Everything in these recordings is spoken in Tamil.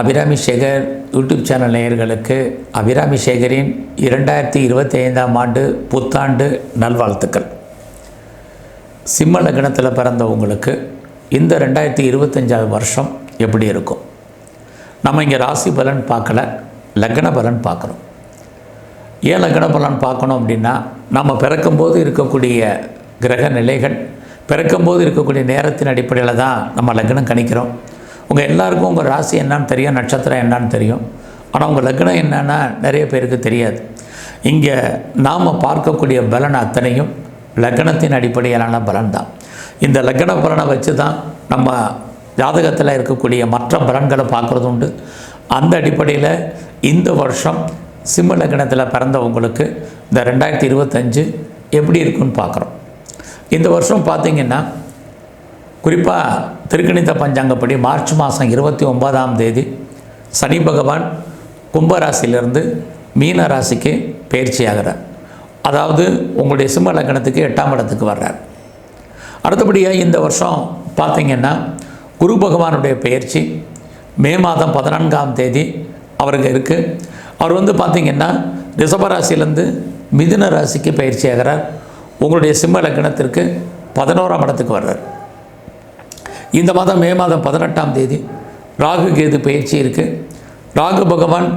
அபிராமி சேகர் யூடியூப் சேனல் நேயர்களுக்கு அபிராமி சேகரின் இரண்டாயிரத்தி இருபத்தி ஐந்தாம் ஆண்டு புத்தாண்டு நல்வாழ்த்துக்கள். சிம்ம லக்னத்தில் பிறந்தவங்களுக்கு இந்த ரெண்டாயிரத்தி இருபத்தஞ்சாவது வருஷம் எப்படி இருக்கும்? நம்ம இங்கே ராசி பலன் பார்க்கல லக்ன பலன் பார்க்குறோம் ஏன் லக்ன பலன் பார்க்கணும் அப்படின்னா நம்ம பிறக்கும்போது இருக்கக்கூடிய கிரக நிலைகள் பிறக்கும்போது இருக்கக்கூடிய நேரத்தின் அடிப்படையில் தான் நம்ம லக்னம் கணிக்கிறோம். உங்கள் எல்லாருக்கும் உங்கள் ராசி என்னன்னு தெரியும் நட்சத்திரம் என்னன்னு தெரியும். ஆனால் உங்கள் லக்னம் என்னன்னா நிறைய பேருக்கு தெரியாது. இங்கே நாம் பார்க்கக்கூடிய பலன் அத்தனையும் லக்னத்தின் அடிப்படையிலான பலன் தான் இந்த லக்ன பலனை வச்சு தான் நம்ம ஜாதகத்தில் இருக்கக்கூடிய மற்ற பலன்களை பார்க்குறது உண்டு. அந்த அடிப்படையில் இந்த வருஷம் சிம்ம லக்னத்தில் பிறந்தவங்களுக்கு இந்த ரெண்டாயிரத்தி இருபத்தஞ்சு எப்படி இருக்குன்னு பார்க்குறோம். இந்த வருஷம் பார்த்திங்கன்னா குறிப்பாக திருக்கணித பஞ்சாங்கப்படி மார்ச் மாதம் இருபத்தி ஒன்பதாம் தேதி சனி பகவான் கும்பராசிலிருந்து மீன ராசிக்கு பயிற்சி ஆகிறார் அதாவது உங்களுடைய சிம்ம லக்கணத்துக்கு எட்டாம் இடத்துக்கு வர்றார். அடுத்தபடியாக இந்த வருஷம் பார்த்திங்கன்னா குரு பகவானுடைய பயிற்சி மே மாதம் பதினான்காம் தேதி அவருக்கு இருக்குது அவர் வந்து பார்த்திங்கன்னா ரிஷபராசிலேருந்து மிதுன ராசிக்கு பயிற்சி ஆகிறார் உங்களுடைய சிம்ம லக்கணத்திற்கு பதினோராம் இடத்துக்கு வர்றார். இந்த மாதம் மே மாதம் பதினெட்டாம் தேதி ராகு கேது பயிற்சி இருக்குது ராகு பகவான்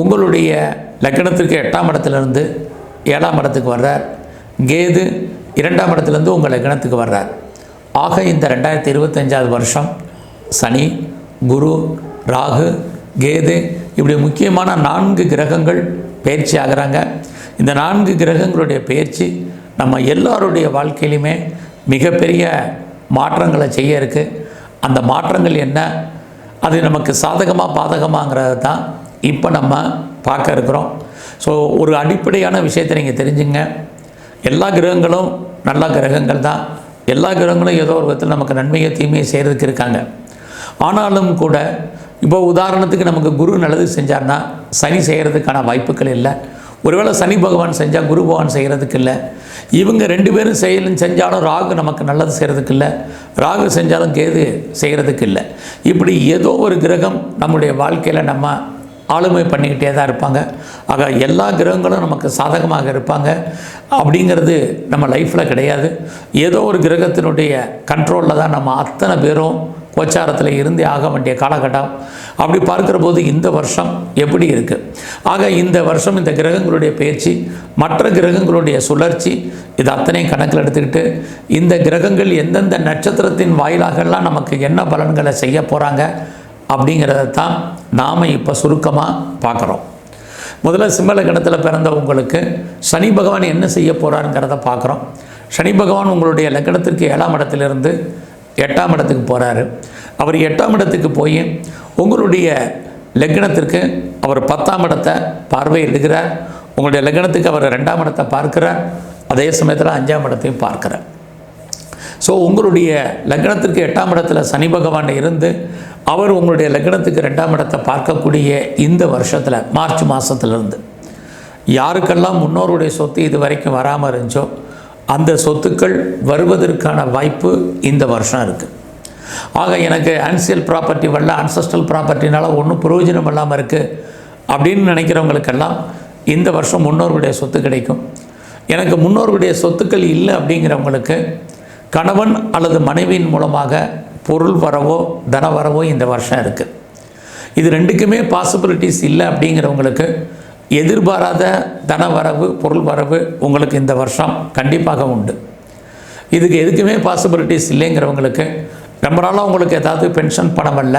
உங்களுடைய லக்னத்திற்கு எட்டாம் இடத்துலேருந்து ஏழாம் இடத்துக்கு வர்றார். கேது இரண்டாம் இடத்துலேருந்து உங்கள் லக்னத்துக்கு வர்றார். ஆக இந்த ரெண்டாயிரத்தி இருபத்தஞ்சாவது வருஷம் சனி குரு ராகு கேது இப்படி முக்கியமான நான்கு கிரகங்கள் பயிற்சி ஆகிறாங்க. இந்த நான்கு கிரகங்களுடைய பயிற்சி நம்ம எல்லோருடைய வாழ்க்கையிலுமே மிகப்பெரிய மாற்றங்களை செய்ய இருக்குது அந்த மாற்றங்கள் என்ன? அது நமக்கு சாதகமாக பாதகமாங்கிறது தான் இப்போ நம்ம பார்க்க இருக்கிறோம். ஸோ ஒரு அடிப்படையான விஷயத்தை நீங்கள் தெரிஞ்சுங்க. எல்லா கிரகங்களும் நல்ல கிரகங்கள் தான். எல்லா கிரகங்களும் ஏதோ ஒரு விதத்தில் நமக்கு நன்மையை தீமையை செய்கிறதுக்கு இருக்காங்க. ஆனாலும் கூட இப்போ உதாரணத்துக்கு நமக்கு குரு நல்லது செஞ்சார்னா சனி செய்கிறதுக்கான வாய்ப்புகள் இல்லை. ஒருவேளை சனி பகவான் செஞ்சால் குரு பகவான் செய்கிறதுக்கு இல்லை. இவங்க ரெண்டு பேரும் செயலும் செஞ்சாலும் ராகு நமக்கு நல்லது செய்கிறதுக்கு இல்லை. ராகு செஞ்சாலும் கேது செய்கிறதுக்கு இல்லை. இப்படி ஏதோ ஒரு கிரகம் நம்முடைய வாழ்க்கையில் நம்ம ஆளுமை பண்ணிக்கிட்டே தான் இருப்பாங்க. ஆக எல்லா கிரகங்களும் நமக்கு சாதகமாக இருப்பாங்க. அப்படிங்கிறது நம்ம லைஃப்பில் கிடையாது. ஏதோ ஒரு கிரகத்தினுடைய கண்ட்ரோலில் தான் நம்ம அத்தனை பேரும் உச்சாரத்தில் இருந்தே ஆக வேண்டிய காலகட்டம். அப்படி பார்க்குற போது இந்த வருஷம் எப்படி இருக்குது ஆக இந்த வருஷம் இந்த கிரகங்களுடைய பயிற்சி மற்ற கிரகங்களுடைய சுழற்சி இது அத்தனையும் கணக்கில் எடுத்துக்கிட்டு இந்த கிரகங்கள் எந்தெந்த நட்சத்திரத்தின் வாயிலாகலாம் நமக்கு என்ன பலன்களை செய்ய போகிறாங்க அப்படிங்கிறத தான் நாம் இப்போ சுருக்கமாக பார்க்குறோம். முதல்ல சிம்மலக்கணத்தில் பிறந்தவங்களுக்கு சனி பகவான் என்ன செய்ய போகிறாருங்கிறத பார்க்குறோம். சனி பகவான் உங்களுடைய லக்கணத்திற்கு ஏழாம் இடத்திலிருந்து எட்டாம் இடத்துக்கு போகிறாரு அவர் எட்டாம் இடத்துக்கு போய் உங்களுடைய லக்னத்திற்கு அவர் பத்தாம் இடத்தை பார்வையிடுகிறார். உங்களுடைய லக்னத்துக்கு அவர் ரெண்டாம் இடத்தை பார்க்கிறார். அதே சமயத்தில் அஞ்சாம் இடத்தையும் பார்க்கிறார். ஸோ உங்களுடைய லக்னத்திற்கு எட்டாம் இடத்துல சனி பகவான் இருந்து அவர் உங்களுடைய லக்னத்துக்கு ரெண்டாம் இடத்தை பார்க்கக்கூடிய இந்த வருஷத்தில் மார்ச் மாதத்துலேருந்து யாருக்கெல்லாம் முன்னோருடைய சொத்து இது வரைக்கும் வராமல் இருந்துச்சோ அந்த சொத்துக்கள் வருவதற்கான வாய்ப்பு இந்த வருஷம் இருக்குது ஆக எனக்கு ஆன்சியல் ப்ராப்பர்ட்டி வரல அன்சஸ்டல் ப்ராப்பர்ட்டினால ஒன்றும் பிரயோஜனம் இல்லாமல் இருக்குது அப்படின்னு நினைக்கிறவங்களுக்கெல்லாம் இந்த வருஷம் முன்னோர்களுடைய சொத்து கிடைக்கும். எனக்கு முன்னோர்களுடைய சொத்துக்கள் இல்லை அப்படிங்கிறவங்களுக்கு கணவன் அல்லது மனைவியின் மூலமாக பொருள் வரவோ தன வரவோ இந்த வருஷம் இருக்குது இது ரெண்டுக்குமே பாசிபிலிட்டிஸ் இல்லை அப்படிங்கிறவங்களுக்கு எதிர்பாராத தன வரவு பொருள் வரவு உங்களுக்கு இந்த வருஷம் கண்டிப்பாக உண்டு. இதுக்கு எதுக்குமே பாசிபிலிட்டிஸ் இல்லைங்கிறவங்களுக்கு ரொம்ப நாளாக உங்களுக்கு ஏதாவது பென்ஷன் பணம் வரல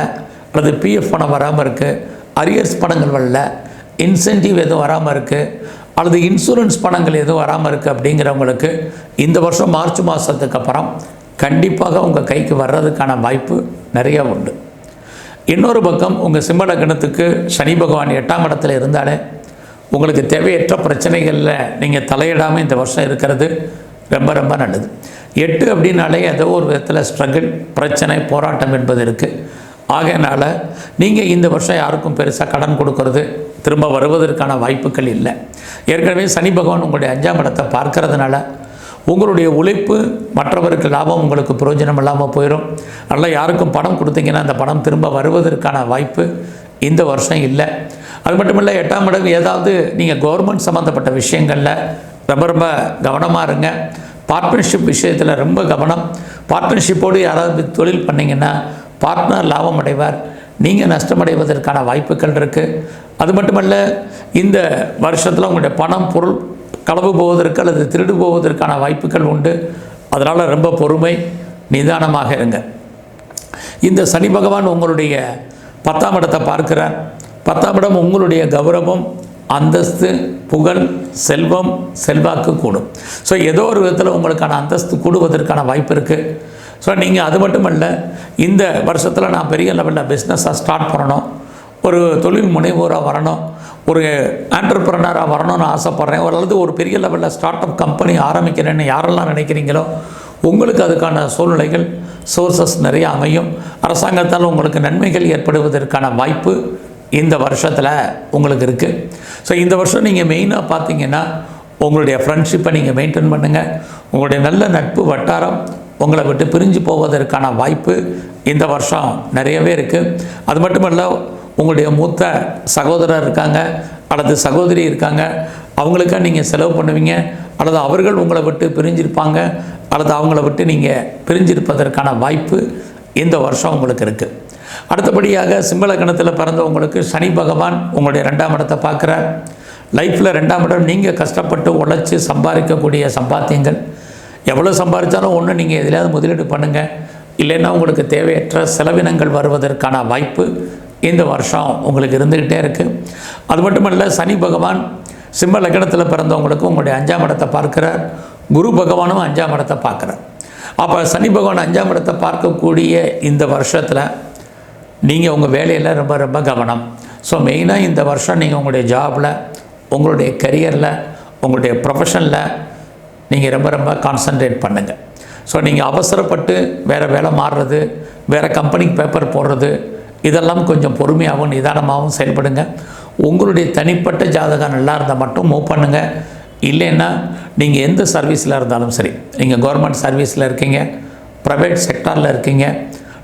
அல்லது பிஎஃப் பணம் வராமல் இருக்குது அரியர்ஸ் பணங்கள் வரல இன்சென்டிவ் எதுவும் வராமல் இருக்குது அல்லது இன்சூரன்ஸ் பணங்கள் எதுவும் வராமல் இருக்குது அப்படிங்கிறவங்களுக்கு இந்த வருஷம் மார்ச் மாதத்துக்கு அப்புறம் கண்டிப்பாக உங்கள் கைக்கு வர்றதுக்கான வாய்ப்பு நிறைய உண்டு. இன்னொரு பக்கம் உங்கள் சிம்மலக்கணத்துக்கு சனி பகவான் எட்டாம் இடத்துல இருந்தாலே உங்களுக்கு தேவையற்ற பிரச்சனைகளில் நீங்கள் தலையிடாமல் இந்த வருஷம் இருக்கிறது ரொம்ப ரொம்ப நல்லது. எட்டு அப்படின்னாலே ஏதோ ஒரு விதத்தில் ஸ்ட்ரகிள் பிரச்சனை போராட்டம் என்பது இருக்குது ஆகையினால் நீங்கள் இந்த வருஷம் யாருக்கும் பெருசாக கடன் கொடுக்கறது திரும்ப வருவதற்கான வாய்ப்புகள் இல்லை. ஏற்கனவே சனி பகவான் உங்களுடைய அஞ்சாம் இடத்தை பார்க்கறதுனால உங்களுடைய உழைப்பு மற்றவருக்கு லாபம் உங்களுக்கு பிரயோஜனம் இல்லாமல் போயிடும் அதனால் யாருக்கும் பணம் கொடுத்தீங்கன்னா அந்த பணம் திரும்ப வருவதற்கான வாய்ப்பு இந்த வருஷம் இல்லை. அது மட்டும் இல்லை எட்டாம் இடம் ஏதாவது நீங்கள் கவர்மெண்ட் சம்மந்தப்பட்ட விஷயங்களில் ரொம்ப ரொம்ப கவனமாக இருங்க. பார்ட்னர்ஷிப் விஷயத்தில் ரொம்ப கவனம். பார்ட்னர்ஷிப்போடு யாராவது தொழில் பண்ணிங்கன்னா பார்ட்னர் லாபம் அடைவார். நீங்கள் நஷ்டமடைவதற்கான வாய்ப்புகள் இருக்குது அது மட்டுமல்ல இந்த வருஷத்தில் உங்களுடைய பணம் பொருள் களவு போவதற்கு அல்லது திருடு போவதற்கான வாய்ப்புகள் உண்டு. அதனால் ரொம்ப பொறுமை நிதானமாக இருங்க. இந்த சனி பகவான் உங்களுடைய பத்தாம் இடத்தை பார்க்கிறார். பத்தாம் இடம் உங்களுடைய கௌரவம் அந்தஸ்து புகழ் செல்வம் செல்வாக்கு கூடும். ஸோ ஏதோ ஒரு விதத்தில் உங்களுக்கான அந்தஸ்து கூடுவதற்கான வாய்ப்பு இருக்குது ஸோ நீங்கள் அது மட்டுமல்ல இந்த வருஷத்தில் நான் பெரிய லெவலில் பிஸ்னஸாக ஸ்டார்ட் பண்ணணும். ஒரு தொழில் முனைவோராக வரணும். ஒரு ஆண்டர்பிரனராக வரணும்னு ஆசைப்பட்றேன். ஒரு அல்லது ஒரு பெரிய லெவலில் ஸ்டார்ட் அப் கம்பெனி ஆரம்பிக்கிறேன்னு யாரெல்லாம் நினைக்கிறீங்களோ உங்களுக்கு அதுக்கான சூழ்நிலைகள் சோர்சஸ் நிறைய அமையும். அரசாங்கத்தால் உங்களுக்கு நன்மைகள் ஏற்படுவதற்கான வாய்ப்பு இந்த வருஷத்தில் உங்களுக்கு இருக்குது ஸோ இந்த வருஷம் நீங்கள் மெயினாக பார்த்தீங்கன்னா உங்களுடைய ஃப்ரெண்ட்ஷிப்பை நீங்கள் மெயின்டைன் பண்ணுங்கள் உங்களுடைய நல்ல நட்பு வட்டாரம் உங்களை விட்டு பிரிஞ்சு போவதற்கான வாய்ப்பு இந்த வருஷம் நிறையவே இருக்குது அது மட்டும் இல்லை உங்களுடைய மூத்த சகோதரர் இருக்காங்க அல்லது சகோதரி இருக்காங்க அவங்களுக்காக நீங்கள் செலவு பண்ணுவீங்க அல்லது அவர்கள் உங்களை விட்டு பிரிஞ்சிருப்பாங்க அல்லது அவங்கள விட்டு நீங்கள் பிரிஞ்சிருப்பதற்கான வாய்ப்பு இந்த வருஷம் உங்களுக்கு இருக்குது அடுத்தபடியாக சிம்பள கணத்தில் பிறந்தவங்களுக்கு சனி பகவான் உங்களுடைய ரெண்டாம் இடத்தை பார்க்குறார். லைஃப்பில் ரெண்டாம் இடம் நீங்கள் கஷ்டப்பட்டு உழைச்சி சம்பாதிக்கக்கூடிய சம்பாத்தியங்கள். எவ்வளோ சம்பாதிச்சாலும் ஒன்று நீங்கள் எதிலையாவது முதலீடு பண்ணுங்கள் இல்லைன்னா உங்களுக்கு தேவையற்ற செலவினங்கள் வருவதற்கான வாய்ப்பு இந்த வருஷம் உங்களுக்கு இருந்துக்கிட்டே இருக்குது அது மட்டுமல்ல சனி பகவான் சிம்ம லக்னத்தில் பிறந்தவங்களுக்கு உங்களுடைய அஞ்சாம் இடத்தை பார்க்கிறார். குரு பகவானும் அஞ்சாம் இடத்தை பார்க்குறார். அப்போ சனி பகவான் அஞ்சாம் இடத்தை பார்க்கக்கூடிய இந்த வருஷத்தில் நீங்கள் உங்கள் வேலையில் ரொம்ப ரொம்ப கவனம். ஸோ மெயினாக இந்த வருஷம் நீங்கள் உங்களுடைய ஜாபில் உங்களுடைய கரியரில் உங்களுடைய ப்ரொஃபஷனில் நீங்கள் ரொம்ப ரொம்ப கான்சன்ட்ரேட் பண்ணுங்கள் ஸோ நீங்கள் அவசரப்பட்டு வேறு வேலை மாறுறது வேறு கம்பெனிக்கு பேப்பர் போடுறது இதெல்லாம் கொஞ்சம் பொறுமையாகவும் நிதானமாகவும் செயல்படுங்க. உங்களுடைய தனிப்பட்ட ஜாதகம் நல்லா இருந்தால் மட்டும் மூவ் பண்ணுங்கள் இல்லைன்னா நீங்கள் எந்த சர்வீஸில் இருந்தாலும் சரி நீங்கள் கவர்மெண்ட் சர்வீஸில் இருக்கீங்க ப்ரைவேட் செக்டாரில் இருக்கீங்க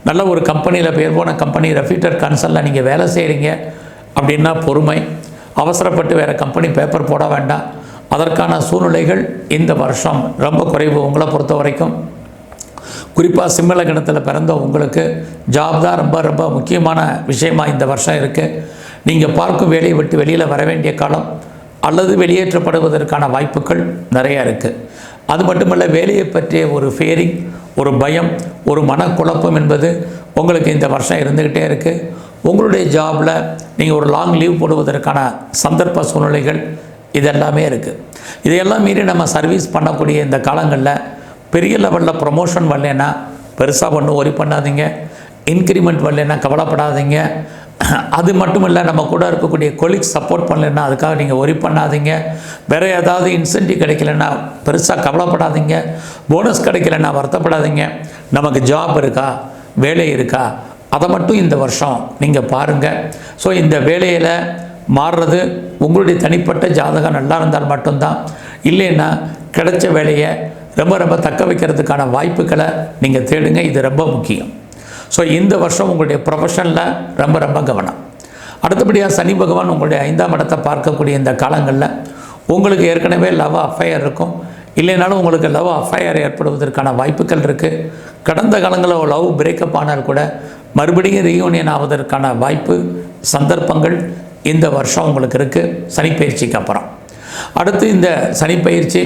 நல்ல ஒரு கம்பெனியில் பேர் போன கம்பெனி ரெஃப்யூட்டர் கன்சல்ட்டில் நீங்கள் வேலை செய்கிறீங்க அப்படின்னா பொறுமை. அவசரப்பட்டு வேறு கம்பெனி பேப்பர் போட வேண்டாம். அதற்கான சூழ்நிலைகள் இந்த வருஷம். ரொம்ப குறைவு உங்களை பொறுத்த வரைக்கும். குறிப்பாக சிம்மல கிணத்தில் பிறந்த உங்களுக்கு ஜாப் தான் ரொம்ப ரொம்ப முக்கியமான விஷயமாக இந்த வருஷம் இருக்குது நீங்கள் பார்க்கும் வேலையை விட்டு வெளியில் வர வேண்டிய காலம் அல்லது வெளியேற்றப்படுவதற்கான வாய்ப்புகள் நிறையா இருக்குது அது மட்டுமல்ல வேலையை பற்றிய ஒரு ஃபேரிங் ஒரு பயம் ஒரு மனக்குழப்பம் என்பது உங்களுக்கு இந்த வருஷம் இருந்துக்கிட்டே இருக்குது உங்களுடைய ஜாபில் நீங்கள் ஒரு லாங் லீவ் போடுவதற்கான சந்தர்ப்ப சூழ்நிலைகள் இதெல்லாமே இருக்குது இதையெல்லாம் மீறி நம்ம சர்வீஸ் பண்ணக்கூடிய இந்த காலங்களில் பெரிய லெவலில் ப்ரொமோஷன் வரலன்னா பெருசாக ஒன்றும் ஒரி பண்ணாதீங்க. இன்க்ரிமெண்ட் வரலன்னா கவலைப்படாதீங்க. அது மட்டும் இல்லை நம்ம கூட இருக்கக்கூடிய கொலீக்ஸ் சப்போர்ட் பண்ணலைன்னா அதுக்காக நீங்கள் ஒரி பண்ணாதீங்க. வேறு ஏதாவது இன்சென்டிவ் கிடைக்கலன்னா பெருசாக கவலைப்படாதீங்க. போனஸ் கிடைக்கலன்னா வருத்தப்படாதீங்க. நமக்கு ஜாப் இருக்கா? வேலை இருக்கா? அதை மட்டும் இந்த வருஷம் நீங்கள் பாருங்கள் ஸோ இந்த வேலையில் மாறுறது உங்களுடைய தனிப்பட்ட ஜாதகம் நல்லா இருந்தால் மட்டும்தான். இல்லைன்னா கிடைச்ச வேலையை ரொம்ப ரொம்ப தக்க வைக்கிறதுக்கான வாய்ப்புகளை நீங்கள் தேடுங்க. இது ரொம்ப முக்கியம். ஸோ இந்த வருஷம் உங்களுடைய ப்ரொஃபஷனில் ரொம்ப ரொம்ப கவனம். அடுத்தபடியாக சனி பகவான் உங்களுடைய ஐந்தாம் இடத்தை பார்க்கக்கூடிய இந்த காலங்களில் உங்களுக்கு ஏற்கனவே லவ் அஃபயர் இருக்கும். இல்லைனாலும் உங்களுக்கு லவ் அஃபயர் ஏற்படுவதற்கான வாய்ப்புகள் இருக்குது கடந்த காலங்களில் லவ் பிரேக்கப் ஆனால் கூட மறுபடியும் ரீயூனியன் ஆவதற்கான வாய்ப்பு சந்தர்ப்பங்கள் இந்த வருஷம் உங்களுக்கு இருக்குது சனிப்பயிற்சிக்கு அப்புறம். அடுத்து இந்த சனிப்பயிற்சி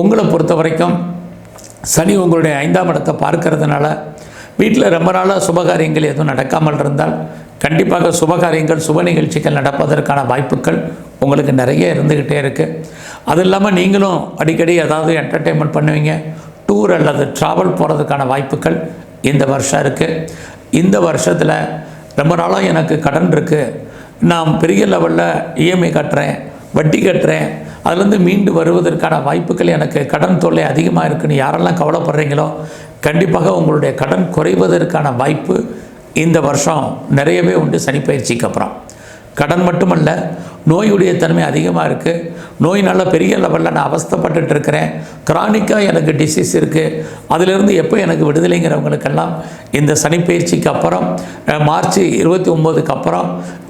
உங்களை பொறுத்த வரைக்கும் சனி உங்களுடைய ஐந்தாம் இடத்தை பார்க்கறதுனால வீட்டில் ரொம்ப நாளாக சுபகாரியங்கள் எதுவும் நடக்காமல் இருந்தால் கண்டிப்பாக சுபகாரியங்கள் சுப நிகழ்ச்சிகள் நடப்பதற்கான வாய்ப்புகள் உங்களுக்கு நிறைய இருந்துக்கிட்டே இருக்குது அது இல்லாமல் நீங்களும் அடிக்கடி ஏதாவது என்டர்டெயின்மெண்ட் பண்ணுவீங்க டூர் அல்லது ட்ராவல் போகிறதுக்கான வாய்ப்புகள் இந்த வருஷம் இருக்குது இந்த வருஷத்தில் ரொம்ப நாளாக எனக்கு கடன் இருக்குது நான் பெரிய லெவலில் இஎம்ஐ கட்டுறேன் வட்டி கட்டுறேன் அதுலேருந்து மீண்டு வருவதற்கான வாய்ப்புகள் எனக்கு கடன் தொல்லை அதிகமாக இருக்குன்னு யாரெல்லாம் கவலைப்படுறீங்களோ கண்டிப்பாக உங்களுடைய கடன் குறைவதற்கான வாய்ப்பு இந்த வருஷம் நிறையவே உண்டு. சனிப்பயிற்சிக்கு அப்புறம். கடன் மட்டுமல்ல நோயுடைய தன்மை அதிகமாக இருக்குது நோயினால் பெரிய லெவலில் நான் அவஸ்தப்பட்டுட்டு இருக்கிறேன். கிரானிக்காக எனக்கு டிசீஸ் இருக்குது அதிலிருந்து எப்போ எனக்கு விடுதலைங்கிறவங்களுக்கெல்லாம் இந்த சனிப்பயிற்சிக்கு அப்புறம் மார்ச் இருபத்தி ஒம்போதுக்கு அப்புறம்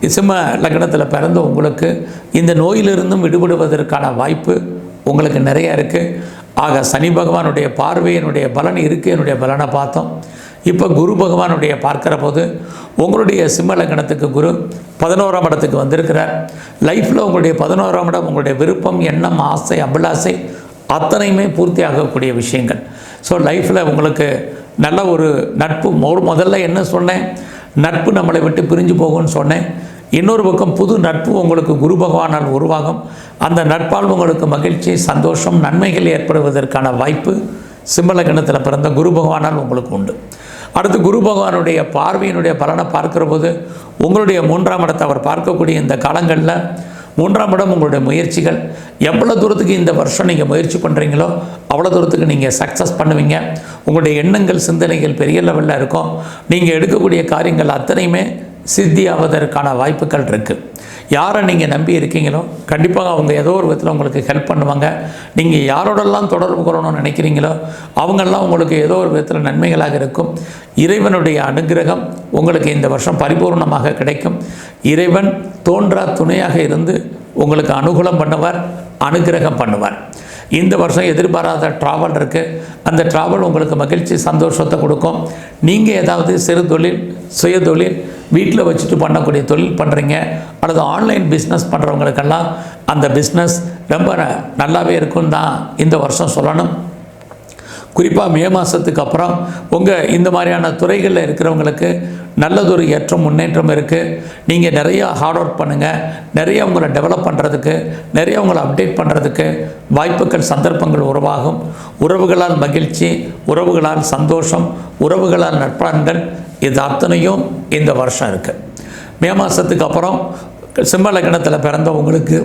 சிம்ம லக்னத்தில் பிறந்த உங்களுக்கு இந்த நோயிலிருந்தும் விடுபடுவதற்கான வாய்ப்பு உங்களுக்கு நிறையா இருக்குது ஆக சனி பகவானுடைய பார்வை என்னுடைய பலன் இருக்குது என்னுடைய பலனை பார்த்தோம். இப்போ குரு பகவானுடைய பார்க்குற போது உங்களுடைய சிம்மலக்கணத்துக்கு குரு பதினோராம் இடத்துக்கு வந்திருக்கிறார். லைஃப்பில் உங்களுடைய பதினோராம் இடம் உங்களுடைய விருப்பம் எண்ணம் ஆசை அபிலாசை அத்தனையுமே பூர்த்தி ஆகக்கூடிய விஷயங்கள். ஸோ லைஃப்பில் உங்களுக்கு நல்ல ஒரு நட்பு. மொ- முதல்ல என்ன சொன்னேன்? நட்பு நம்மளை விட்டு பிரிஞ்சு போகும்னு சொன்னேன். இன்னொரு பக்கம் புது நட்பு உங்களுக்கு குரு பகவானால் உருவாகும். அந்த நட்பால் உங்களுக்கு மகிழ்ச்சி சந்தோஷம் நன்மைகள் ஏற்படுவதற்கான வாய்ப்பு சிம்மல கிணத்தில் பிறந்த குரு பகவானால் உங்களுக்கு உண்டு. அடுத்து குரு பகவானுடைய பார்வையினுடைய பலனை பார்க்கிற போது உங்களுடைய மூன்றாம் இடத்தை அவர் பார்க்கக்கூடிய இந்த காலங்களில் மூன்றாம் இடம் உங்களுடைய முயற்சிகள். எவ்வளோ தூரத்துக்கு இந்த வருஷம் நீங்கள் முயற்சி பண்ணுறீங்களோ அவ்வளோ தூரத்துக்கு நீங்கள் சக்ஸஸ் பண்ணுவீங்க. உங்களுடைய எண்ணங்கள் சிந்தனைகள் பெரிய லெவலில் இருக்கும். நீங்கள் எடுக்கக்கூடிய காரியங்கள் அத்தனையுமே சித்தியாவதற்கான வாய்ப்புகள் இருக்குது யாரை நீங்கள் நம்பி இருக்கீங்களோ கண்டிப்பாக அவங்க ஏதோ ஒரு விதத்தில் உங்களுக்கு ஹெல்ப் பண்ணுவாங்க. நீங்கள் யாரோடெல்லாம் தொடர்பு கொள்ளணும்னு நினைக்கிறீங்களோ அவங்கெல்லாம் உங்களுக்கு ஏதோ ஒரு விதத்தில் நன்மைகளாக இருக்கும். இறைவனுடைய அனுகிரகம் உங்களுக்கு இந்த வருஷம் பரிபூர்ணமாக கிடைக்கும். இறைவன் தோன்றா துணையாக இருந்து உங்களுக்கு அனுகூலம் பண்ணுவார் அனுகிரகம் பண்ணுவார். இந்த வருஷம் எதிர்பாராத ட்ராவல் இருக்குது அந்த ட்ராவல் உங்களுக்கு மகிழ்ச்சி சந்தோஷத்தை கொடுக்கும். நீங்கள் ஏதாவது சிறு தொழில் சுய தொழில் வீட்டில் வச்சுட்டு பண்ணக்கூடிய தொழில் பண்ணுறீங்க அல்லது ஆன்லைன் பிஸ்னஸ் பண்ணுறவங்களுக்கெல்லாம் அந்த பிஸ்னஸ் ரொம்ப நல்லாவே இருக்கும் தான் இந்த வருஷம் சொல்லணும். குறிப்பாக மே மாதத்துக்கு அப்புறம் உங்கள் இந்த மாதிரியான துறைகளில் இருக்கிறவங்களுக்கு நல்லதொரு ஏற்றம் முன்னேற்றம் இருக்குது நீங்கள் நிறைய ஹார்ட் ஒர்க் பண்ணுங்கள் நிறைய உங்களை டெவலப் பண்ணுறதுக்கு நிறைய உங்களை அப்டேட் பண்ணுறதுக்கு வாய்ப்புகள் சந்தர்ப்பங்கள் உருவாகும். உறவுகளால் மகிழ்ச்சி உறவுகளால் சந்தோஷம் உறவுகளால் நட்பலன்கள் இது அத்தனையும் இந்த வருஷம் இருக்குது மே மாதத்துக்கு அப்புறம் சிம்ம லக்னத்தில் பிறந்தவங்களுக்கு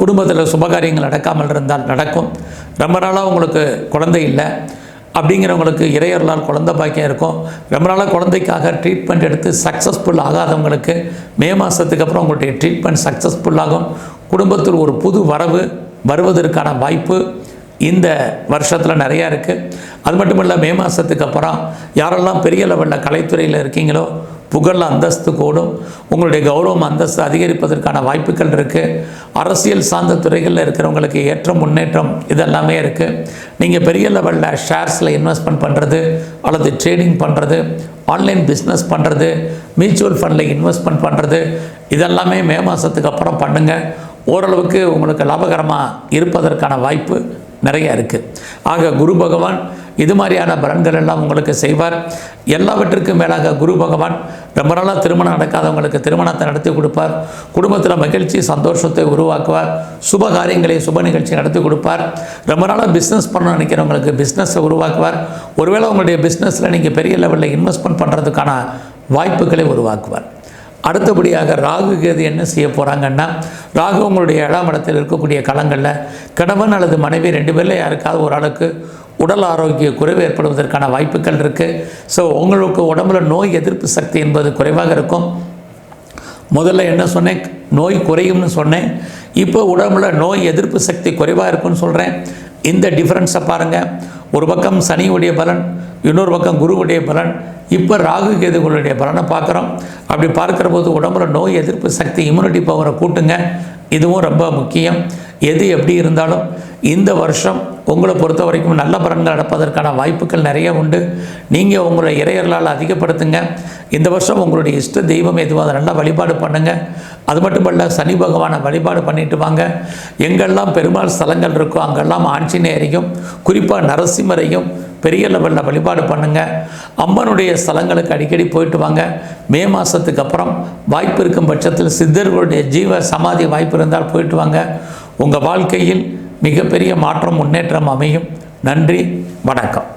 குடும்பத்தில் சுபகாரியங்கள் நடக்காமல் இருந்தால் நடக்கும். ரொம்ப நாளாக உங்களுக்கு குழந்தை இல்லை. அப்படிங்கிறவங்களுக்கு இறையர்களால் குழந்தை பாக்கியம் இருக்கும். ரொம்ப நாளாக குழந்தைக்காக ட்ரீட்மெண்ட் எடுத்து சக்ஸஸ்ஃபுல் ஆகாதவங்களுக்கு மே மாதத்துக்கு அப்புறம் உங்களுடைய ட்ரீட்மெண்ட் சக்ஸஸ்ஃபுல்லாகும் குடும்பத்தில் ஒரு புது வரவு வருவதற்கான வாய்ப்பு இந்த வருஷத்தில் நிறையா இருக்குது அது மட்டும் இல்லை மே மாதத்துக்கு அப்புறம் யாரெல்லாம் பெரிய லெவலில் கலைத்துறையில் இருக்கீங்களோ புகழ் அந்தஸ்து கூடும். உங்களுடைய கௌரவம் அந்தஸ்து அதிகரிப்பதற்கான வாய்ப்புகள் இருக்குது அரசியல் சார்ந்த துறைகளில் இருக்கிறவங்களுக்கு ஏற்றம் முன்னேற்றம் இதெல்லாமே இருக்குது நீங்கள் பெரிய லெவலில் ஷேர்ஸில் இன்வெஸ்ட்மெண்ட் பண்ணுறது அல்லது ட்ரேடிங் பண்ணுறது ஆன்லைன் பிஸ்னஸ் பண்ணுறது மியூச்சுவல் ஃபண்டில் இன்வெஸ்ட்மெண்ட் பண்ணுறது இதெல்லாமே மே மாதத்துக்கு அப்புறம் பண்ணுங்கள் ஓரளவுக்கு உங்களுக்கு லாபகரமாக இருப்பதற்கான வாய்ப்பு நிறைய இருக்குது ஆக குரு பகவான் இது மாதிரியான பலன்கள் எல்லாம் உங்களுக்கு செய்வார். எல்லாவற்றுக்கும் மேலாக குரு பகவான் ரொம்ப நாளாக திருமணம் நடக்காதவங்களுக்கு திருமணத்தை நடத்தி கொடுப்பார். குடும்பத்தில் மகிழ்ச்சி சந்தோஷத்தை உருவாக்குவார். சுப காரியங்களை சுப நிகழ்ச்சி நடத்தி கொடுப்பார். ரொம்ப நாளாக பிஸ்னஸ் பண்ண நினைக்கிறவங்களுக்கு பிஸ்னஸை உருவாக்குவார். ஒருவேளை உங்களுடைய பிஸ்னஸில் நீங்கள் பெரிய லெவலில் இன்வெஸ்ட்மெண்ட் பண்ணுறதுக்கான வாய்ப்புகளை உருவாக்குவார். அடுத்தபடியாக ராகு கேது என்ன செய்ய போகிறாங்கன்னா ராகு உங்களுடைய ஏழாம் இடத்தில் இருக்கக்கூடிய களங்களில் கணவன் அல்லது மனைவி ரெண்டு பேரில் யாருக்காவது ஒரு ஆளுக்கு உடல் ஆரோக்கிய குறைவு ஏற்படுவதற்கான வாய்ப்புகள் இருக்குது ஸோ உங்களுக்கு உடம்புல நோய் எதிர்ப்பு சக்தி என்பது குறைவாக இருக்கும். முதல்ல என்ன சொன்னேன்? நோய் குறையும்னு சொன்னேன். இப்போ உடம்புல நோய் எதிர்ப்பு சக்தி குறைவாக இருக்குன்னு சொல்கிறேன் இந்த டிஃப்ரென்ஸை பாருங்கள் ஒரு பக்கம் சனியுடைய பலன் இன்னொரு பக்கம் குருவுடைய பலன். இப்போ ராகு கேதுகளுடைய பலனை பார்க்குறோம். அப்படி பார்க்குற போது உடம்புல நோய் எதிர்ப்பு சக்தி இம்யூனிட்டி பவரை கூட்டுங்க. இதுவும் ரொம்ப முக்கியம். எது எப்படி இருந்தாலும் இந்த வருஷம் உங்களை பொறுத்த வரைக்கும் நல்ல பலன்கள் நடப்பதற்கான வாய்ப்புகள் நிறைய உண்டு. நீங்கள் உங்களை இறையர்களால் அதிகப்படுத்துங்க. இந்த வருஷம் உங்களுடைய இஷ்ட தெய்வம் எதுவும் அதை நல்லா வழிபாடு பண்ணுங்கள் அது மட்டுமல்ல சனி பகவானை வழிபாடு பண்ணிட்டு வாங்க. எங்கெல்லாம் பெருமாள் ஸ்தலங்கள் இருக்கோ அங்கெல்லாம் ஆஞ்சநேயரையும் குறிப்பாக நரசிம்மரையும் பெரிய லெவலில் வழிபாடு பண்ணுங்கள் அம்மனுடைய ஸ்தலங்களுக்கு அடிக்கடி போயிட்டு வாங்க. மே மாதத்துக்கு அப்புறம் வாய்ப்பு இருக்கும் பட்சத்தில் சித்தர்களுடைய ஜீவ சமாதி வாய்ப்பு இருந்தால் போயிட்டு வாங்க. உங்கள் வாழ்க்கையில் மிகப்பெரிய மாற்றம் முன்னேற்றம் அமையும். நன்றி வணக்கம்.